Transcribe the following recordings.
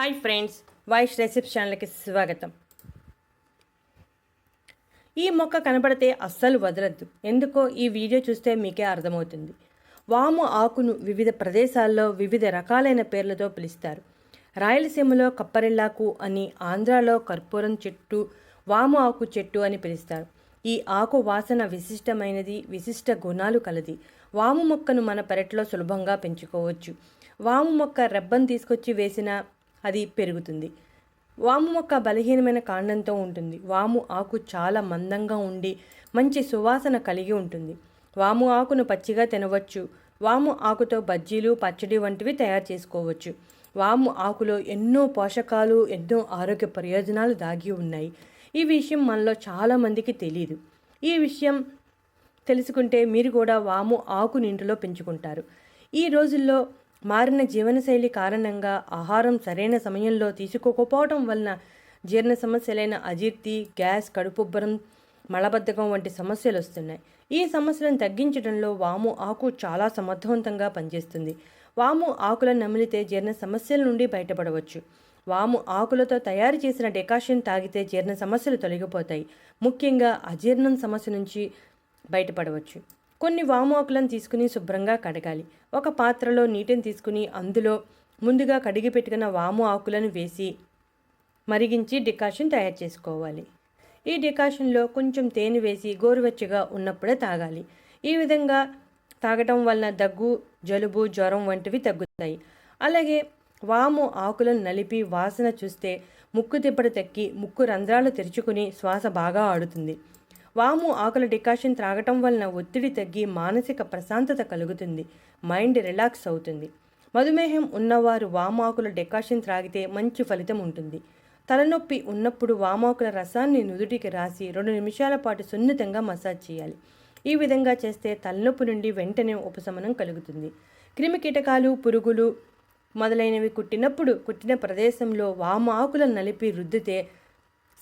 Hi friends voice recipes ఛానల్కి స్వాగతం. ఈ మొక్క కనబడితే అస్సలు వదలద్దు. ఎందుకో ఈ వీడియో చూస్తే మీకే అర్థమవుతుంది. వాము ఆకును వివిధ ప్రదేశాల్లో వివిధ రకాలైన పేర్లతో పిలుస్తారు. రాయలసీమలో కప్పరిల్లాకు అని ఆంధ్రాలో కర్పూరం చెట్టు వాము ఆకు చెట్టు అని పిలుస్తారు. ఈ ఆకు వాసన విశిష్టమైనది విశిష్ట గుణాలు కలది. వాము మొక్కను మన పెరట్లో సులభంగా పెంచుకోవచ్చు. వాము మొక్క రెబ్బను తీసుకొచ్చి వేసిన అది పెరుగుతుంది. వాము మొక్క బలహీనమైన కాండంతో ఉంటుంది. వాము ఆకు చాలా మందంగా ఉండి మంచి సువాసన కలిగి ఉంటుంది. వాము ఆకును పచ్చిగా తినవచ్చు. వాము ఆకుతో బజ్జీలు పచ్చడి వంటివి తయారు చేసుకోవచ్చు. వాము ఆకులో ఎన్నో పోషకాలు ఎన్నో ఆరోగ్య ప్రయోజనాలు దాగి ఉన్నాయి. ఈ విషయం మనలో చాలామందికి తెలియదు ఈ విషయం తెలుసుకుంటే మీరు కూడా వాము ఆకుని ఇంటిలో పెంచుకుంటారు. ఈ రోజుల్లో మారిన జీవనశైలి కారణంగా ఆహారం సరైన సమయంలో తీసుకోకపోవడం వలన జీర్ణ సమస్యలైన అజీర్తి గ్యాస్ కడుపుబ్బరం మలబద్ధకం వంటి సమస్యలు వస్తున్నాయి. ఈ సమస్యలను తగ్గించడంలో వాము ఆకు చాలా సమర్థవంతంగా పనిచేస్తుంది. వాము ఆకులను నమిలితే జీర్ణ సమస్యల నుండి బయటపడవచ్చు. వాము ఆకులతో తయారు చేసిన డెకాషన్ తాగితే జీర్ణ సమస్యలు తొలగిపోతాయి. ముఖ్యంగా అజీర్ణం సమస్య నుంచి బయటపడవచ్చు. కొన్ని వాము ఆకులను తీసుకుని శుభ్రంగా కడగాలి. ఒక పాత్రలో నీటిని తీసుకుని అందులో ముందుగా కడిగి పెట్టుకున్న వాము ఆకులను వేసి మరిగించి డికాషన్ తయారు చేసుకోవాలి. ఈ డికాషన్లో కొంచెం తేనె వేసి గోరువెచ్చగా ఉన్నప్పుడే తాగాలి. ఈ విధంగా తాగటం వలన దగ్గు జలుబు జ్వరం వంటివి తగ్గుతాయి. అలాగే వాము ఆకులను నలిపి వాసన చూస్తే ముక్కు తిప్పడు తక్కి ముక్కు రంధ్రాలు తెరుచుకుని శ్వాస బాగా ఆడుతుంది. వాము ఆకుల డికాషన్ త్రాగటం వలన ఒత్తిడి తగ్గి మానసిక ప్రశాంతత కలుగుతుంది. మైండ్ రిలాక్స్ అవుతుంది. మధుమేహం ఉన్నవారు వామాకుల డెకాషన్ త్రాగితే మంచి ఫలితం ఉంటుంది. తలనొప్పి ఉన్నప్పుడు వామాకుల రసాన్ని నుదుటికి రాసి రెండు నిమిషాల పాటు సున్నితంగా మసాజ్ చేయాలి. ఈ విధంగా చేస్తే తలనొప్పి నుండి వెంటనే ఉపశమనం కలుగుతుంది. క్రిమికీటకాలు పురుగులు మొదలైనవి కుట్టినప్పుడు కుట్టిన ప్రదేశంలో వామాకులను నలిపి రుద్దితే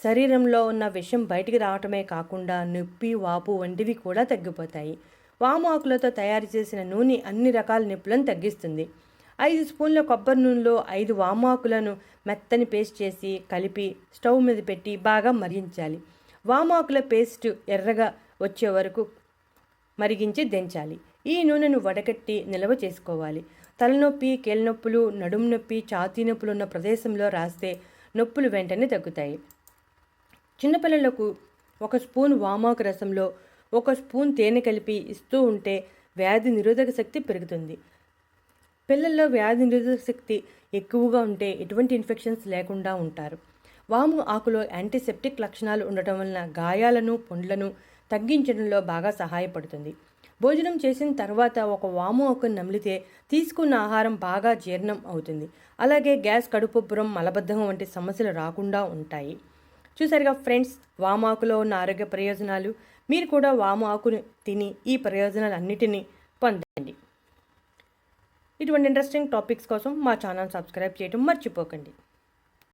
శరీరంలో ఉన్న విషం బయటికి రావటమే కాకుండా నొప్పి వాపు వంటివి కూడా తగ్గిపోతాయి. వాము ఆకులతో తయారు చేసిన నూనె అన్ని రకాల నొప్పులను తగ్గిస్తుంది. ఐదు స్పూన్ల కొబ్బరి నూనెలో ఐదు వామాకులను మెత్తని పేస్ట్ చేసి కలిపి స్టవ్ మీద పెట్టి బాగా మరిగించాలి. వామాకుల పేస్ట్ ఎర్రగా వచ్చే వరకు మరిగించి దించాలి. ఈ నూనెను వడకట్టి నిల్వ చేసుకోవాలి. తలనొప్పి కేళ్ళనొప్పులు నడుము నొప్పి ఛాతీ నొప్పులు ఉన్న ప్రదేశంలో రాస్తే నొప్పులు వెంటనే తగ్గుతాయి. చిన్నపిల్లలకు ఒక స్పూన్ వామాకు రసంలో ఒక స్పూన్ తేనె కలిపి ఇస్తూ ఉంటే వ్యాధి నిరోధక శక్తి పెరుగుతుంది. పిల్లల్లో వ్యాధి నిరోధక శక్తి ఎక్కువగా ఉంటే ఎటువంటి ఇన్ఫెక్షన్స్ లేకుండా ఉంటారు. వాము ఆకులో యాంటీసెప్టిక్ లక్షణాలు ఉండటం వలన గాయాలను పుండ్లను తగ్గించడంలో బాగా సహాయపడుతుంది. భోజనం చేసిన తర్వాత ఒక వాము ఆకును నమిలితే తీసుకున్న ఆహారం బాగా జీర్ణం అవుతుంది. అలాగే గ్యాస్ కడుపుబ్బరం మలబద్ధం వంటి సమస్యలు రాకుండా ఉంటాయి. చూసారుగా ఫ్రెండ్స్ వామాకులో ఉన్న ఆరోగ్య ప్రయోజనాలు. మీరు కూడా వాము ఆకును తిని ఈ ప్రయోజనాలు అన్నిటినీ పొందండి. ఇటువంటి ఇంట్రెస్టింగ్ టాపిక్స్ కోసం మా ఛానల్ సబ్స్క్రైబ్ చేయడం మర్చిపోకండి.